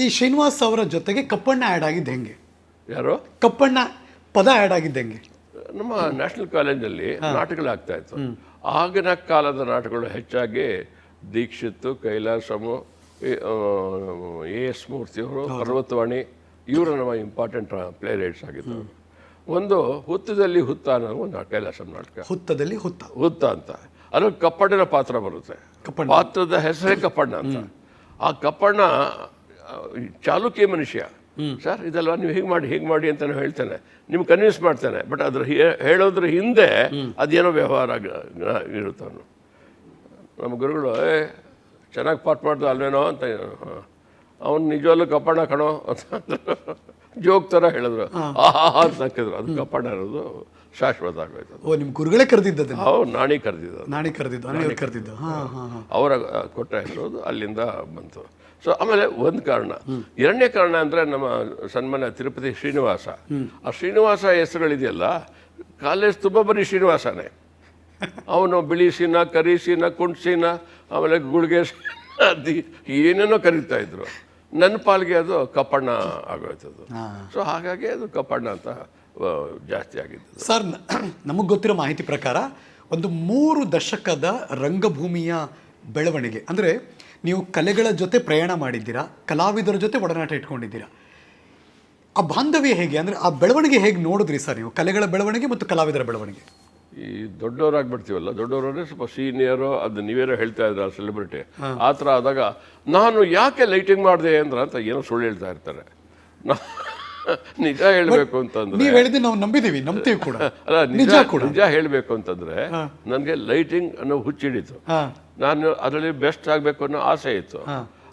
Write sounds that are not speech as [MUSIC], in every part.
ಈ ಶ್ರೀನಿವಾಸ್ ಅವರ ಜೊತೆಗೆ ಕಪ್ಪಣ್ಣ ಆ್ಯಡ್ ಆಗಿದ್ದು ಹೆಂಗೆ? ಯಾರು? ಕಪ್ಪಣ್ಣ ಪದ ಆ್ಯಡ್ ಆಗಿದ್ದು ಹೆಂಗೆ? ನಮ್ಮ ನ್ಯಾಷನಲ್ ಕಾಲೇಜಲ್ಲಿ ನಾಟಕಗಳಾಗ್ತಾ ಇತ್ತು. ಆಗಿನ ಕಾಲದ ನಾಟಕಗಳು ಹೆಚ್ಚಾಗಿ ದೀಕ್ಷಿತ್ ಕೈಲಾಸಮು ಎ ಎಸ್ ಮೂರ್ತಿಯವರು ಪರ್ವತವಾಣಿ ಇವರು ನಮ್ಮ ಇಂಪಾರ್ಟೆಂಟ್ ಪ್ಲೇ ರೈಟ್ಸ್ ಆಗಿದ್ದರು ಒಂದು ಹುತ್ತದಲ್ಲಿ ಹುತ್ತ ಅನ್ನೋ ಒಂದು ಕೈಲಾಸಂ ನಾಟಕ. ಹುತ್ತದಲ್ಲಿ ಹುತ್ತ. ಹುತ್ತ ಅಂತ. ಅದು ಕಪ್ಪಣ್ಣನ ಪಾತ್ರ ಬರುತ್ತೆ. ಪಾತ್ರದ ಹೆಸರೇ ಕಪ್ಪಣ್ಣ ಅಂತ. ಆ ಕಪ್ಪಣ್ಣ ಚಾಲುಕ್ಯ ಮನುಷ್ಯ. ಸರ್ ಇದೆಲ್ಲ ನೀವು ಹೀಗೆ ಮಾಡಿ ಹೀಗೆ ಮಾಡಿ ಅಂತ ನಾನು ಹೇಳ್ತೇನೆ. ನಿಮ್ಗೆ ಕನ್ವಿನ್ಸ್ ಮಾಡ್ತೇನೆ ಬಟ್ ಅದ್ರ ಹೇಳೋದ್ರ ಹಿಂದೆ ಅದೇನೋ ವ್ಯವಹಾರ ಇರುತ್ತೆ ಅವನು. ನಮ್ಮ ಗುರುಗಳು ಏ ಚೆನ್ನಾಗಿ ಪಾಠ ಮಾಡ್ದ ಅಲ್ವೇನೋ? ಅಂತ ಅವನು ನಿಜವಲ್ಲೂ ಕಪ್ಪಣ್ಣ ಕಣೋ? ಅಂತ ಜೋಕ್ ಥರ ಹೇಳಿದ್ರು. ಆಹಾ ಅಂತ ಹಾಕಿದ್ರು. ಅದು ಕಪ್ಪಣ್ಣ ಇರೋದು ಶಾಶ್ವತ ಆಗೋಯ್ತು ಓ ನಿಮ್ಮ ಗುರುಗಳೇ ಕರೆದಿದ್ದ ಅವು ನಾಣಿ ಕರೆದಿದ್ದು ನಾಣಿ ಕರೆದಿದ್ದು. ಕರೆದಿದ್ದ. ಅವರ ಕೊಟ್ಟ ಹೆಸರು ಅಲ್ಲಿಂದ ಬಂತು. ಸೊ ಆಮೇಲೆ ಒಂದು ಕಾರಣ. ಎರಡನೇ ಕಾರಣ ಅಂದರೆ ನಮ್ಮ ಸನ್ಮಾನ ತಿರುಪತಿ ಶ್ರೀನಿವಾಸ. ಆ ಶ್ರೀನಿವಾಸ ಹೆಸರುಗಳಿದೆಯಲ್ಲ ಕಾಲೇಜ್ ತುಂಬ ಬರೀ ಶ್ರೀನಿವಾಸನೇ. ಅವನು ಬಿಳಿ ಸೀನ ಕರಿ ಸೀನ ಕುಂಟ್ಸೀನ ಆಮೇಲೆ ಗುಳಿಗೆ ಅದಿ ಏನೇನೋ ಕರೀತಾ ಇದ್ರು. ನನ್ನ ಪಾಲ್ಗೆ ಅದು ಕಪ್ಪಣ್ಣ ಆಗೋಯ್ತದು ಸೊ ಹಾಗಾಗಿ ಅದು ಕಪ್ಪಣ್ಣ ಅಂತ ಜಾಸ್ತಿ ಆಗಿತ್ತು ಸರ್ ನಮಗೆ ಗೊತ್ತಿರೋ ಮಾಹಿತಿ ಪ್ರಕಾರ ಒಂದು ಮೂರು ದಶಕದ ರಂಗಭೂಮಿಯ ಬೆಳವಣಿಗೆ. ಅಂದರೆ ನೀವು ಕಲೆಗಳ ಜೊತೆ ಪ್ರಯಾಣ ಮಾಡಿದ್ದೀರಾ ಕಲಾವಿದರ ಜೊತೆ ಒಡನಾಟ ಇಟ್ಕೊಂಡಿದ್ದೀರಾ? ಆ ಬಾಂಧವ್ಯ ಹೇಗೆ? ಅಂದರೆ ಆ ಬೆಳವಣಿಗೆ ಹೇಗೆ ನೋಡಿದ್ರಿ ಸರ್ ನೀವು? ಕಲೆಗಳ ಬೆಳವಣಿಗೆ ಮತ್ತು ಕಲಾವಿದರ ಬೆಳವಣಿಗೆ. ಈ ದೊಡ್ಡವರಾಗ್ಬಿಡ್ತೀವಲ್ಲ ಅಂದರೆ ಸ್ವಲ್ಪ ಸೀನಿಯರು ಅದು ನೀವೇನೋ ಹೇಳ್ತಾ ಇದ್ರ ಸೆಲೆಬ್ರಿಟಿ ಆ ಥರ ಆದಾಗ ನಾನು ಯಾಕೆ ಲೈಟಿಂಗ್ ಮಾಡಿದೆ? ಅಂದ್ರೆ ಅಂತ ಏನೋ ಸುಳ್ಳು ಹೇಳ್ತಾ ಇರ್ತಾರೆ. ನಾ- [LAUGHS] ನಿಜ ಹೇಳಬೇಕು ಅಂತಂದ್ರೆ. ನೀವು ಹೇಳಿದ್ದು ನಾವು ನಂಬಿದೀವಿ ನಂಬ್ತೀವಿ ಕೂಡ. [LAUGHS] ಅಲ್ಲ ನಿಜ ಕೂಡ. ನಿಜ ಹೇಳಬೇಕು ಅಂತಂದ್ರೆ ನನಗೆ ಲೈಟಿಂಗ್ ಅನ್ನೋ ಹುಚ್ಚಿಡಿತು. ನಾನು ಅದರಲ್ಲಿ ಬೆಸ್ಟ್ ಆಗಬೇಕು ಅನ್ನೋ ಆಸೆ ಇತ್ತು.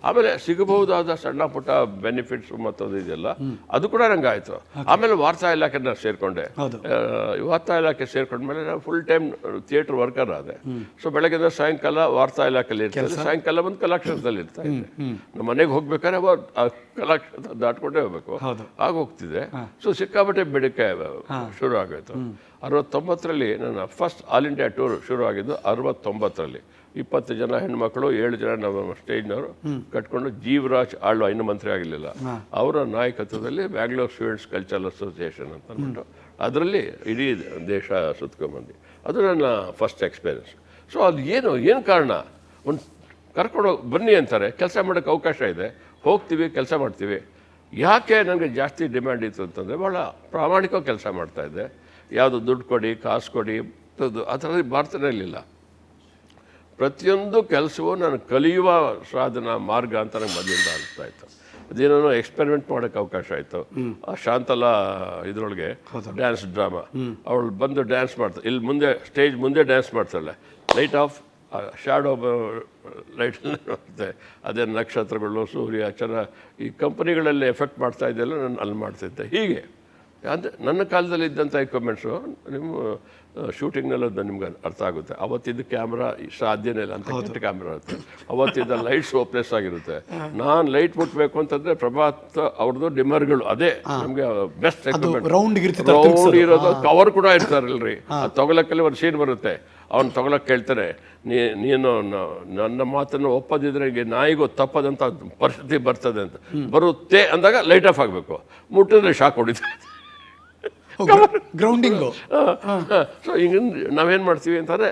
ಆಮೇಲೆ ಸಿಗಬಹುದಾದ ಸಣ್ಣ ಪುಟ್ಟ ಬೆನಿಫಿಟ್ಸ್ ಮತ್ತೊಂದು ಇದೆಲ್ಲ ಅದು ಕೂಡ ನಂಗೆ ಆಯಿತು ಆಮೇಲೆ ವಾರ್ತಾ ಇಲಾಖೆ ನಾನು ಸೇರಿಕೊಂಡೆ. ವಾರ್ತಾ ಇಲಾಖೆ ಸೇರ್ಕೊಂಡ್ಮೇಲೆ ನಾನು ಫುಲ್ ಟೈಮ್ ಥಿಯೇಟರ್ ವರ್ಕರ್ ಆದೆ. ಸೊ ಬೆಳಗ್ಗೆ ಸಾಯಂಕಾಲ ವಾರ್ತಾ ಇಲಾಖೆಯಲ್ಲಿ ಇರ್ತದೆ. ಸಾಯಂಕಾಲ ಬಂದು ಕಲಾಕ್ಷೇತ್ರದಲ್ಲಿ ಇರ್ತಾ ಇದ್ದೆ. ನಮ್ಮ ಮನೆಗೆ ಹೋಗ್ಬೇಕಾದ್ರೆ ಕಲಾಕ್ಷೇತ್ರ ದಾಟ್ಕೊಂಡೇ ಹೋಗ್ಬೇಕು. ಆಗ ಹೋಗ್ತಿದೆ ಸೊ ಸಿಕ್ಕಾಪಟ್ಟೆ ಬೇಡಿಕೆ ಶುರು ಆಗೋಯ್ತು. ಅರವತ್ತೊಂಬತ್ತರಲ್ಲಿ ನನ್ನ ಫಸ್ಟ್ ಆಲ್ ಇಂಡಿಯಾ ಟೂರ್ ಶುರು ಆಗಿದ್ದು ಅರವತ್ತೊಂಬತ್ತರಲ್ಲಿ. ಇಪ್ಪತ್ತು ಜನ ಹೆಣ್ಮಕ್ಳು ಏಳು ಜನ ನಮ್ಮ ಸ್ಟೇಜ್ನವರು ಕಟ್ಕೊಂಡು ಜೀವರಾಜ್ ಆಳ್ವ ಇನ್ನು ಮಂತ್ರಿ ಆಗಲಿಲ್ಲ ಅವರ ನಾಯಕತ್ವದಲ್ಲಿ ಬ್ಯಾಂಗ್ಳೂರ್ ಸ್ಟೂಡೆಂಟ್ಸ್ ಕಲ್ಚರಲ್ ಅಸೋಸಿಯೇಷನ್ ಅಂತ ಅಂದ್ಬಿಟ್ಟು ಅದರಲ್ಲಿ ಇಡೀ ದೇಶ ಸುತ್ಕೊಂಬಂದು. ಅದು ನನ್ನ ಫಸ್ಟ್ ಎಕ್ಸ್ಪೀರಿಯನ್ಸ್ ಸೊ ಅದು ಏನು ಏನು ಕಾರಣ? ಒಂದು ಕರ್ಕೊಂಡು ಬನ್ನಿ ಅಂತಾರೆ. ಕೆಲಸ ಮಾಡೋಕ್ಕೆ ಅವಕಾಶ ಇದೆ. ಹೋಗ್ತೀವಿ ಕೆಲಸ ಮಾಡ್ತೀವಿ. ಯಾಕೆ ನನಗೆ ಜಾಸ್ತಿ ಡಿಮ್ಯಾಂಡ್ ಇತ್ತು ಅಂತಂದರೆ ಭಾಳ ಪ್ರಾಮಾಣಿಕವಾಗಿ ಕೆಲಸ ಮಾಡ್ತಾಯಿದ್ದೆ ಯಾವುದು ದುಡ್ಡು ಕೊಡಿ ಕಾಸು ಕೊಡಿ ಆ ಥರ ಮಾಡ್ತಾನೆ ಇರಲಿಲ್ಲ. ಪ್ರತಿಯೊಂದು ಕೆಲಸವೂ ನಾನು ಕಲಿಯುವ ಸಾಧನ ಮಾರ್ಗ ಅಂತ ನನಗೆ ಮೊದಲಿಂದ ಅನಿಸ್ತಾ ಇತ್ತು. ಅದೇನೋ ಎಕ್ಸ್ಪೆರಿಮೆಂಟ್ ಮಾಡೋಕ್ಕೆ ಅವಕಾಶ ಆಯಿತು. ಆ ಶಾಂತಲಾ ಇದರೊಳಗೆ ಡ್ಯಾನ್ಸ್ ಡ್ರಾಮಾ ಅವಳು ಬಂದು ಡ್ಯಾನ್ಸ್ ಮಾಡ್ತಾ ಇಲ್ಲಿ ಮುಂದೆ ಸ್ಟೇಜ್ ಮುಂದೆ ಡ್ಯಾನ್ಸ್ ಮಾಡ್ತಾಳೆ. ಲೈಟ್ ಆಫ್ ಶ್ಯಾಡೋ ಲೈಟ್ ಬರುತ್ತೆ ಅದೇ ನಕ್ಷತ್ರಗಳು ಸೂರ್ಯ ಚಂದ್ರ ಈ ಕಂಪನಿಗಳಲ್ಲಿ ಎಫೆಕ್ಟ್ ಮಾಡ್ತಾ ಇದೆಯಲ್ಲ ನಾನು ಅಲ್ಲಿ ಮಾಡ್ತಿದ್ದೆ. ಹೀಗೆ. ಅಂದರೆ ನನ್ನ ಕಾಲದಲ್ಲಿ ಇದ್ದಂಥ ಎಕ್ವಿಪ್ಮೆಂಟ್ಸು ನಿಮ್ಮ ಶೂಟಿಂಗ್ನಲ್ಲಿ ಅದು ನಿಮ್ಗೆ ಅರ್ಥ ಆಗುತ್ತೆ. ಅವತ್ತಿದ್ದ ಕ್ಯಾಮ್ರಾ ಸಾಧ್ಯನೇ ಇಲ್ಲ ಅಂತ ಕೆಟ್ಟ ಕ್ಯಾಮ್ರಾ ಇರುತ್ತೆ. ಅವತ್ತಿದ್ದ ಲೈಟ್ಸ್ ಓಪ್ಲೆಸ್ ಆಗಿರುತ್ತೆ. ನಾನು ಲೈಟ್ ಮುಟ್ಬೇಕು ಅಂತಂದ್ರೆ ಪ್ರಭಾತ್ ಅವ್ರದ್ದು ಡಿಮರ್ಗಳು ಅದೇ ನಮಗೆ ಬೆಸ್ಟ್ ಎಕ್ವಿಪ್ಮೆಂಟ್ ರೌಂಡ್ ಇರೋದು ಕವರ್ ಕೂಡ ಇರ್ತಾರಲ್ರಿ ಅದು ತಗೊಳಕ್ಕಲ್ಲಿ ಒಂದು ಸೀನ್ ಬರುತ್ತೆ. ಅವ್ನು ತೊಗೊಳಕ್ಕೆ ಕೇಳ್ತಾರೆ ನೀ ನೀನು ನನ್ನ ಮಾತನ್ನು ಒಪ್ಪದಿದ್ರೆ ಹಿಂಗೆ ನಾಯಿಗೂ ತಪ್ಪದಂಥ ಪರಿಸ್ಥಿತಿ ಬರ್ತದೆ ಅಂತ. ಬರುತ್ತೆ ಅಂದಾಗ ಲೈಟ್ ಆಫ್ ಆಗಬೇಕು. ಮುಟ್ಟಿದ್ರೆ ಶಾಕ್ ಹೊಡಿತಾರೆ ಗ್ರೌಂಡಿಂಗು ಸೊ ಈಗ ನಾವೇನು ಮಾಡ್ತೀವಿ ಅಂತಂದರೆ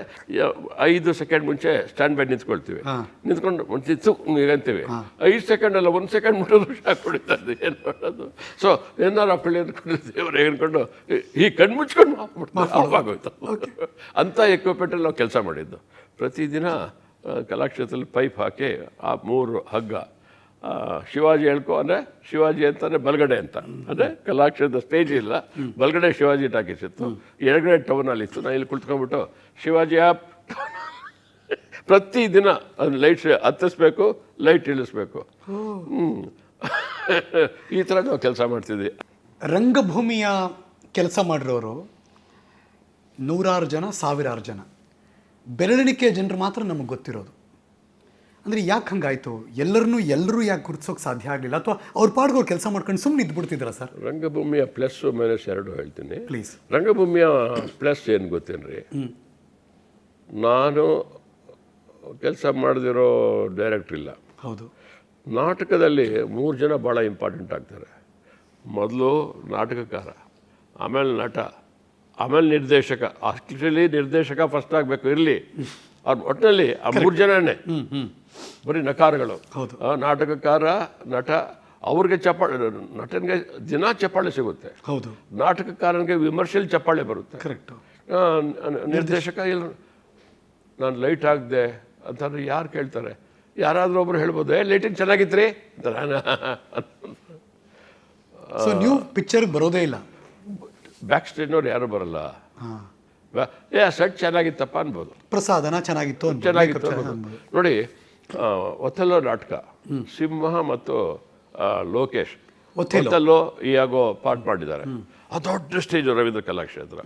ಐದು ಸೆಕೆಂಡ್ ಮುಂಚೆ ಸ್ಟ್ಯಾಂಡ್ ಬೈ ನಿಂತ್ಕೊಳ್ತೀವಿ. ನಿಂತ್ಕೊಂಡು ಮುಂಚಿತ್ತು ಅಂತೀವಿ ಐದು ಸೆಕೆಂಡ್ ಅಲ್ಲ ಒಂದು ಸೆಕೆಂಡ್ ಮುಟ್ಟೋದು ಶಾಕ್ ಹೊಡಿತಾರೆ ಏನು ಮಾಡೋದು? ಸೊ ಏನಾರು ಅಪ್ಪಳಿ ಅಂದ್ಕೊಂಡು ದೇವ್ರು ಹೇಳ್ಕೊಂಡು ಈ ಕಣ್ಣು ಮುಚ್ಕೊಂಡು ಮಾಡ್ಬಿಟ್ಟು ಆಗೋಯ್ತು. [LAUGHS] ಅಂಥ ಎಕ್ವಿಪ್ಮೆಂಟಲ್ಲಿ ನಾವು ಕೆಲಸ ಮಾಡಿದ್ದು. ಪ್ರತಿದಿನ ಕಲಾಕ್ಷೇತ್ರದಲ್ಲಿ ಪೈಪ್ ಹಾಕಿ ಆ ಮೂರು ಹಗ್ಗ ಶಿವಾಜಿ ಹೇಳ್ಕೊ ಅಂದರೆ ಶಿವಾಜಿ ಅಂತಂದರೆ ಬಲಗಡೆ ಅಂತ. ಅಂದರೆ ಕಲಾಕ್ಷೇತ್ರದ ಸ್ಟೇಜ್ ಇಲ್ಲ. ಬಲಗಡೆ ಶಿವಾಜಿ ಟಾಕೀಸ್ ಇತ್ತು ಟೌನಲ್ಲಿ ಇತ್ತು. ನಾನು ಇಲ್ಲಿ ಕುಳಿತ್ಕೊಂಡ್ಬಿಟ್ಟು, ಶಿವಾಜಿ ಆ್ಯಪ್ ಪ್ರತಿದಿನ ಅದು ಲೈಟ್ ಹತ್ತಿಸ್ಬೇಕು ಲೈಟ್ ಇಳಿಸ್ಬೇಕು. ಈ ಥರ ನಾವು ಕೆಲಸ ಮಾಡ್ತಿದ್ವಿ. ರಂಗಭೂಮಿಯ ಕೆಲಸ ಮಾಡಿರೋರು ನೂರಾರು ಜನ, ಸಾವಿರಾರು ಜನ. ಬೆರಳಿಣಿಕೆಯ ಜನರು ಮಾತ್ರ ನಮಗೆ ಗೊತ್ತಿರೋದು. ಅಂದರೆ ಯಾಕೆ ಹಂಗಾಯಿತು? ಎಲ್ಲರನ್ನೂ ಎಲ್ಲರೂ ಯಾಕೆ ಗುರುತಿಸೋಕೆ ಸಾಧ್ಯ ಆಗಲಿಲ್ಲ? ಅಥವಾ ಅವ್ರ ಪಾಡ್ಗೋರು ಕೆಲಸ ಮಾಡ್ಕೊಂಡು ಸುಮ್ಮನೆ ಇದ್ಬಿಡ್ತಿದ್ರ ಸರ್? ರಂಗಭೂಮಿಯ ಪ್ಲಸ್ ಮೈನಸ್ ಎರಡು ಹೇಳ್ತೀನಿ. ಪ್ಲೀಸ್ ರಂಗಭೂಮಿಯ ಪ್ಲಸ್ ಏನು ಗೊತ್ತೇನ್ರಿ? ನಾನು ಕೆಲಸ ಮಾಡದಿರೋ ಡೈರೆಕ್ಟ್ರ್ ಇಲ್ಲ. ಹೌದು. ನಾಟಕದಲ್ಲಿ ಮೂರು ಜನ ಭಾಳ ಇಂಪಾರ್ಟೆಂಟ್ ಆಗ್ತಾರೆ. ಮೊದಲು ನಾಟಕಕಾರ ಆಮೇಲೆ ನಟ ಆಮೇಲೆ ನಿರ್ದೇಶಕ. ಆಕ್ಚುಲಿ ನಿರ್ದೇಶಕ ಫಸ್ಟ್ ಆಗಬೇಕು ಇರಲಿ. ಅವ್ರ ಒಟ್ಟಿನಲ್ಲಿ ಆ ಮೂರು ಜನನೇ. ಬರೀ ನಕಾರಗಳು. ಹೌದು. ನಾಟಕಕಾರ ನಟ ಅವ್ರಿಗೆ ಚಪ್ಪಾಳೆ ನಟನಿಗೆ ದಿನ ಚಪ್ಪಾಳೆ ಸಿಗುತ್ತೆ. ಹೌದು. ನಾಟಕಕಾರನಿಗೆ ವಿಮರ್ಶೆಯಲ್ಲಿ ಚಪ್ಪಾಳೆ ಬರುತ್ತೆ. ಕರೆಕ್ಟ್ ನಿರ್ದೇಶಕ ಇಲ್ಲ. ನಾನು ಲೈಟ್ ಹಾಕಿದೆ ಅಂತಂದ್ರೆ ಯಾರು ಕೇಳ್ತಾರೆ? ಯಾರಾದರೂ ಒಬ್ರು ಹೇಳ್ಬೋದು ಏ ಲೈಟಿಂಗ್ ಚೆನ್ನಾಗಿತ್ತು ಅಂತ ನಾನು ಸೊ ನೀವು ಪಿಕ್ಚರ್ಗೆ ಬರೋದೇ ಇಲ್ಲ. ಬ್ಯಾಕ್ ಸ್ಟೇಜ್ನವ್ರು ಯಾರು ಬರಲ್ಲ. ಏ ಸೆಟ್ ಚೆನ್ನಾಗಿತ್ತಪ್ಪ ಅನ್ಬೋದು. ಪ್ರಸಾದನ ಚೆನ್ನಾಗಿತ್ತು ಚೆನ್ನಾಗಿತ್ತು. ನೋಡಿ ಒಥೆಲ್ಲೋ ನಾಟಕ ಸಿಂಹ ಮತ್ತು ಲೋಕೇಶ್ ಒಥೆಲ್ಲೋ. ಈ ಆಗೋ ಪಾಠ ಮಾಡಿದ್ದಾರೆ. ಆ ದೊಡ್ಡ ಸ್ಟೇಜ್ ರವೀಂದ್ರ ಕಲಾಕ್ಷೇತ್ರ.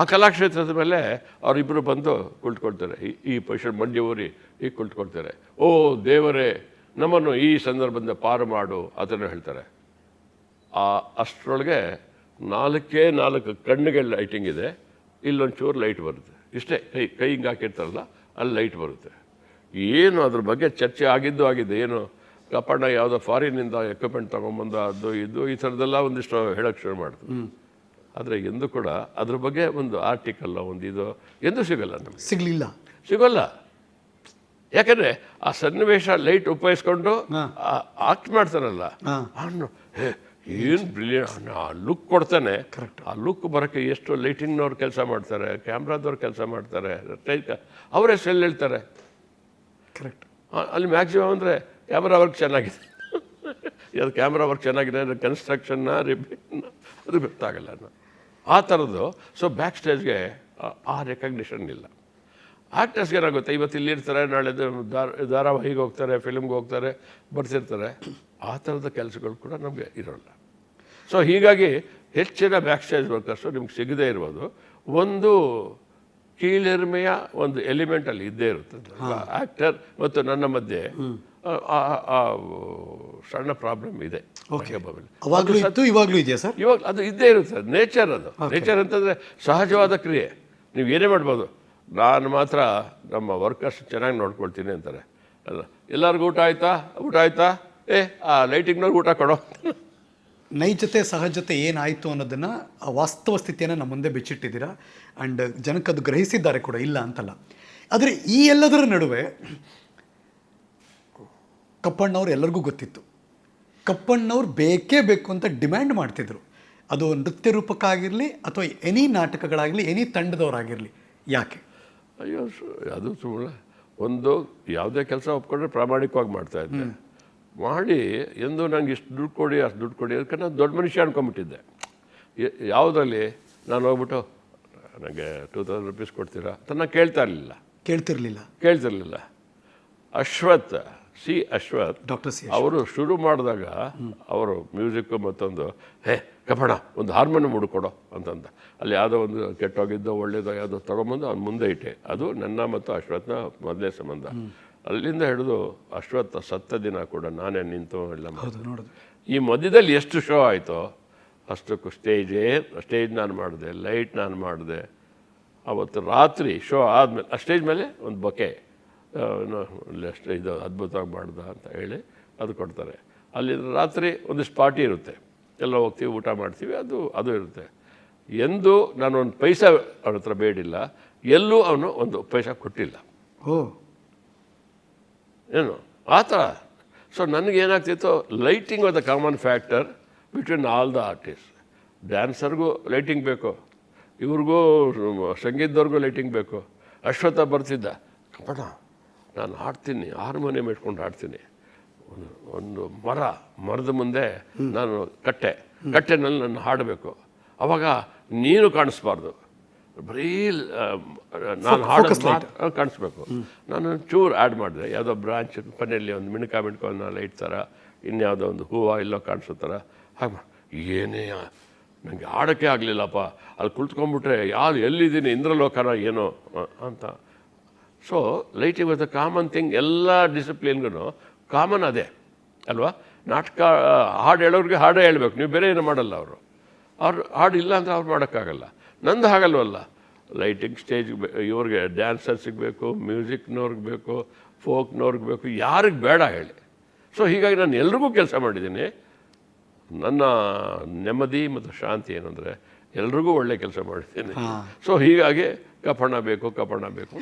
ಆ ಕಲಾಕ್ಷೇತ್ರದ ಮೇಲೆ ಅವರಿಬ್ಬರು ಬಂದು ಕುಳಿತುಕೊಳ್ತಾರೆ. ಈ ಪೊಸಿಷನ್ ಮಂಡಿ ಊರಿ ಈಗ ಕುಳಿತುಕೊಳ್ತಾರೆ. ಓ ದೇವರೇ ನಮ್ಮನ್ನು ಈ ಸಂದರ್ಭದಿಂದ ಪಾರು ಮಾಡು ಅದನ್ನು ಹೇಳ್ತಾರೆ. ಆ ಅಷ್ಟರೊಳಗೆ ನಾಲ್ಕೇ ನಾಲ್ಕು ಕಣ್ಣಿಗೆ ಲೈಟಿಂಗ್ ಇದೆ. ಇಲ್ಲೊಂಚೂರು ಲೈಟ್ ಬರುತ್ತೆ. ಇಷ್ಟೇ ಕೈ ಕೈ ಹಿಂಗೆ ಹಾಕಿರ್ತಾರಲ್ಲ ಅಲ್ಲಿ ಲೈಟ್ ಬರುತ್ತೆ. ಏನು ಅದ್ರ ಬಗ್ಗೆ ಚರ್ಚೆ ಆಗಿದ್ದು ಆಗಿದೆ. ಏನು ಕಪ್ಪಣ್ಣ ಯಾವುದೋ ಫಾರಿನಿಂದ ಎಕ್ವಿಪ್ಮೆಂಟ್ ತೊಗೊಂಬಂದ ಅದು ಇದು ಈ ಥರದ್ದೆಲ್ಲ ಒಂದಿಷ್ಟು ಹೇಳೋಕ್ಕೆ ಶುರು ಮಾಡ್ತು. ಆದರೆ ಎಂದು ಕೂಡ ಅದ್ರ ಬಗ್ಗೆ ಒಂದು ಆರ್ಟಿಕಲ್ಲ ಒಂದು ಇದು ಎಂದೂ ಸಿಗಲ್ಲ ನಮಗೆ. ಸಿಗಲಿಲ್ಲ. ಸಿಗೋಲ್ಲ. ಯಾಕಂದರೆ ಆ ಸನ್ನಿವೇಶ ಲೈಟ್ ಉಪಯೋಗಿಸ್ಕೊಂಡು ಆಕ್ಟ್ ಮಾಡ್ತಾರಲ್ಲ. ಹಾ. ಏನು ಬ್ರಿಲಿಯಂಟ್ ಆ ಲುಕ್ ಕೊಡ್ತಾನೆ. ಆ ಲುಕ್ ಬರೋಕ್ಕೆ ಎಷ್ಟು ಲೈಟಿಂಗ್ನವ್ರು ಕೆಲಸ ಮಾಡ್ತಾರೆ ಕ್ಯಾಮ್ರಾದವ್ರು ಕೆಲಸ ಮಾಡ್ತಾರೆ ಅವರೇ ಸೆಲ್ ಹೇಳ್ತಾರೆ. ಕರೆಕ್ಟ್ ಅಲ್ಲಿ ಮ್ಯಾಕ್ಸಿಮಮ್ ಅಂದರೆ ಕ್ಯಾಮ್ರಾ ವರ್ಕ್ ಚೆನ್ನಾಗಿದೆ. ಅದು ಕ್ಯಾಮ್ರಾ ವರ್ಕ್ ಚೆನ್ನಾಗಿದೆ ಅಂದರೆ ಕನ್ಸ್ಟ್ರಕ್ಷನ್ನ ರಿಪೇರ್ನ ಅದು ಗೊತ್ತಾಗಲ್ಲ ನಾನು ಆ ಥರದ್ದು ಸೊ ಬ್ಯಾಕ್ ಸ್ಟೇಜ್ಗೆ ಆ ರೆಕಗ್ನಿಷನ್ ಇಲ್ಲ. ಆ್ಯಕ್ಟರ್ಸ್ಗೆ ಏನಾಗುತ್ತೆ ಇವತ್ತು ಇಲ್ಲಿರ್ತಾರೆ ನಾಳೆ ಧಾರ ಧಾರಾವಾಹಿಗೆ ಹೋಗ್ತಾರೆ ಫಿಲಮ್ಗೆ ಹೋಗ್ತಾರೆ ಬರ್ತಿರ್ತಾರೆ ಆ ಥರದ ಕೆಲಸಗಳು ಕೂಡ ನಮಗೆ ಇರೋಲ್ಲ. ಸೊ ಹೀಗಾಗಿ ಹೆಚ್ಚಿನ ಬ್ಯಾಕ್ ಸ್ಟೇಜ್ ವರ್ಕರ್ಸು ನಿಮ್ಗೆ ಸಿಗದೇ ಇರ್ಬೋದು. ಒಂದು ಕೀಳಿರ್ಮೆಯ ಒಂದು ಎಲಿಮೆಂಟ್ ಅಲ್ಲಿ ಇದ್ದೇ ಇರುತ್ತೆ ಆಕ್ಟರ್ ಮತ್ತು ನನ್ನ ಮಧ್ಯೆ ಸಣ್ಣ ಪ್ರಾಬ್ಲಮ್ ಇದೆ. ಇವಾಗಲೂ ಇದೆಯಾ ಸರ್? ಇವಾಗ ಅದು ಇದ್ದೇ ಇರುತ್ತೆ. ನೇಚರ್ ಅದು. ನೇಚರ್ ಅಂತಂದರೆ ಸಹಜವಾದ ಕ್ರಿಯೆ. ನೀವು ಏನೇ ಮಾಡ್ಬೋದು. ನಾನು ಮಾತ್ರ ನಮ್ಮ ವರ್ಕರ್ಸ್ ಚೆನ್ನಾಗಿ ನೋಡ್ಕೊಳ್ತೀನಿ ಅಂತಾರೆ. ಅಲ್ಲ, ಎಲ್ಲರಿಗೂ ಊಟ ಆಯ್ತಾ? ಊಟ ಆಯ್ತಾ? ಏ, ಆ ಲೈಟಿಂಗ್ನವ್ರಿಗೆ ಊಟ ಕೊಡೋ. ನೈಜತೆ, ಸಹಜತೆ ಏನಾಯಿತು ಅನ್ನೋದನ್ನು ಆ ವಾಸ್ತವ ಸ್ಥಿತಿಯನ್ನು ನಮ್ಮ ಮುಂದೆ ಬಿಚ್ಚಿಟ್ಟಿದ್ದೀರಾ? ಆ್ಯಂಡ್ ಜನಕ್ಕೆ ಅದು ಗ್ರಹಿಸಿದ್ದಾರೆ ಕೂಡ, ಇಲ್ಲ ಅಂತಲ್ಲ. ಆದರೆ ಈ ಎಲ್ಲದರ ನಡುವೆ ಕಪ್ಪಣ್ಣವ್ರು ಎಲ್ಲರಿಗೂ ಗೊತ್ತಿತ್ತು. ಕಪ್ಪಣ್ಣವ್ರು ಬೇಕೇ ಬೇಕು ಅಂತ ಡಿಮ್ಯಾಂಡ್ ಮಾಡ್ತಿದ್ರು. ಅದು ನೃತ್ಯ ರೂಪಕ್ಕಾಗಿರಲಿ ಅಥವಾ ಎನಿ ನಾಟಕಗಳಾಗಲಿ ಎನಿ ತಂಡದವರಾಗಿರಲಿ. ಯಾಕೆ? ಅಯ್ಯೋ ಸು- ಅದು ಸುಳ್ಳ. ಒಂದು ಯಾವುದೇ ಕೆಲಸ ಒಪ್ಕೊಂಡ್ರೆ ಪ್ರಾಮಾಣಿಕವಾಗಿ ಮಾಡ್ತಾ ಇದ್ದೆ. ಮಾಡಿ ಎಂದು ನಂಗೆ ಇಷ್ಟು ದುಡ್ಡು ಕೊಡಿ ಅಷ್ಟು ದುಡ್ಡು ಕೊಡಿ ಅದಕ್ಕೆ ನಾನು ದೊಡ್ಡ ಮನುಷ್ಯ ಅನ್ಕೊಂಬಿಟ್ಟಿದ್ದೆ. ಯಾವುದರಲ್ಲಿ? ನಾನು ಹೋಗ್ಬಿಟ್ಟು ನನಗೆ ಟೂ ತೌಸಂಡ್ ರುಪೀಸ್ ಕೊಡ್ತೀರಾ? ಅಂತ ನಾನು ಕೇಳ್ತಾ ಇರಲಿಲ್ಲ. ಕೇಳ್ತಿರ್ಲಿಲ್ಲ. ಕೇಳ್ತಿರ್ಲಿಲ್ಲ. Ashwath C Ashwath doctor C ಅವರು ಶುರು ಮಾಡಿದಾಗ ಅವರು ಮ್ಯೂಸಿಕ್ಕು ಮತ್ತೊಂದು ಹೇ ಕಪಣ ಒಂದು ಹಾರ್ಮೋನಿಯಂ ಹುಡುಕೊಡೋ ಅಂತಂದ. ಅಲ್ಲಿ ಯಾವುದೋ ಒಂದು ಕೆಟ್ಟೋಗಿದ್ದೋ ಒಳ್ಳೇದೋ ಯಾವುದೋ ತೊಗೊಂಬಂದು ಅವ್ನು ಮುಂದೆ ಇಟ್ಟೆ. ಅದು ನನ್ನ ಮತ್ತು ಅಶ್ವತ್ಥನ ಮೊದಲೇ ಸಂಬಂಧ. ಅಲ್ಲಿಂದ ಹಿಡಿದು ಅಶ್ವತ್ಥ ಸತ್ತ ದಿನ ಕೂಡ ನಾನೇ ನಿಂತು ಎಲ್ಲ ಮಾಡಿದೆ. ಈ ಮಧ್ಯದಲ್ಲಿ ಎಷ್ಟು ಶೋ ಆಯಿತೋ ಅಷ್ಟಕ್ಕೂ ಸ್ಟೇಜೇ ಸ್ಟೇಜ್ ನಾನು ಮಾಡಿದೆ ಲೈಟ್ ನಾನು ಮಾಡಿದೆ. ಅವತ್ತು ರಾತ್ರಿ ಶೋ ಆದಮೇಲೆ ಆ ಸ್ಟೇಜ್ ಮೇಲೆ ಒಂದು ಬೊಕೆ ಇದು ಅದ್ಭುತವಾಗಿ ಮಾಡ್ದ ಅಂತ ಹೇಳಿ ಅದು ಕೊಡ್ತಾರೆ. ಅಲ್ಲಿ ರಾತ್ರಿ ಒಂದಿಷ್ಟು ಪಾರ್ಟಿ ಇರುತ್ತೆ. ಎಲ್ಲ ಹೋಗ್ತೀವಿ ಊಟ ಮಾಡ್ತೀವಿ ಅದು ಅದು ಇರುತ್ತೆ. ಎಂದು ನಾನೊಂದು ಪೈಸಾ ಅವ್ರ ಹತ್ರ ಬೇಡಿಲ್ಲ ಎಲ್ಲೂ ಅವನು ಒಂದು ಪೈಸಾ ಕೊಟ್ಟಿಲ್ಲ. ಓ. ಏನು? ಆ ಥರ. So ನನಗೇನಾಗ್ತಿತ್ತು lighting was the common factor between all the artist ಡ್ಯಾನ್ಸರ್ಗೂ lighting ಬೇಕು ಇವ್ರಿಗೂ ಸಂಗೀತದವ್ರಿಗೂ ಲೈಟಿಂಗ್ ಬೇಕು. ಅಶ್ವತ್ಥ ಬರ್ತಿದ್ದ ಕಪಣ ನಾನು ಹಾಡ್ತೀನಿ ಹಾರ್ಮೋನಿಯಂ ಇಟ್ಕೊಂಡು ಹಾಡ್ತೀನಿ. ಒಂದು ಒಂದು ಮರ ಮರದ ಮುಂದೆ ನಾನು ಕಟ್ಟೆ. ಕಟ್ಟೆನಲ್ಲಿ ನಾನು ಹಾಡಬೇಕು. ಅವಾಗ ನೀನು ಕಾಣಿಸ್ಬಾರ್ದು. ಬರೀ ನಾನು ಹಾಡೋ ಕಾಣಿಸ್ಬೇಕು. ನಾನು ಚೂರು ಆ್ಯಡ್ ಮಾಡಿದೆ. ಯಾವುದೋ ಬ್ರಾಂಚ್ ಪನೆಯಲ್ಲಿ ಒಂದು ಮಿಣಕ ಮಿಣ್ಕೊಂಡು ಲೈಟ್ ಥರ ಇನ್ಯಾವುದೋ ಒಂದು ಹೂವು ಇಲ್ಲೋ ಕಾಣಿಸೋ ಥರ ಹಾಗೆ ಏನೇ ನನಗೆ ಆಡೋಕ್ಕೆ ಆಗಲಿಲ್ಲಪ್ಪ. ಅಲ್ಲಿ ಕುಳಿತುಕೊಂಡ್ಬಿಟ್ರೆ ಯಾರು ಎಲ್ಲಿದ್ದೀನಿ ಇಂದ್ರಲೋಕನ ಏನೋ ಅಂತ. So lighting was a common thing ಎಲ್ಲ ಡಿಸಿಪ್ಲಿನ್ಗೂ ಕಾಮನ್ ಅದೇ ಅಲ್ವಾ? ನಾಟಕ ಹಾಡು ಹೇಳೋರಿಗೆ ಹಾಡೇ ಹೇಳಬೇಕು ನೀವು ಬೇರೆ ಏನು ಮಾಡಲ್ಲ ಅವರು. ಅವ್ರು ಹಾಡು ಇಲ್ಲ ಅಂದರೆ ಅವ್ರು ಮಾಡೋಕ್ಕಾಗಲ್ಲ. ನಂದು ಹಾಗಲ್ವಲ್ಲ. ಲೈಟಿಂಗ್ ಸ್ಟೇಜ್ ಇವ್ರಿಗೆ ಡ್ಯಾನ್ಸರ್ಸಿಗೆ ಬೇಕು ಮ್ಯೂಸಿಕ್ನವ್ರಿಗೆ ಬೇಕು ಫೋಕ್ನವ್ರಿಗೆ ಬೇಕು ಯಾರಿಗೆ ಬೇಡ ಹೇಳಿ. ಸೊ ಹೀಗಾಗಿ ನಾನು ಎಲ್ರಿಗೂ ಕೆಲಸ ಮಾಡಿದ್ದೀನಿ. ನನ್ನ ನೆಮ್ಮದಿ ಮತ್ತು ಶಾಂತಿ ಏನಂದರೆ ಎಲ್ರಿಗೂ ಒಳ್ಳೆ ಕೆಲಸ ಮಾಡಿದ್ದೀನಿ. ಸೊ ಹೀಗಾಗಿ ಕಪಣ ಬೇಕು ಕಪಣ ಬೇಕು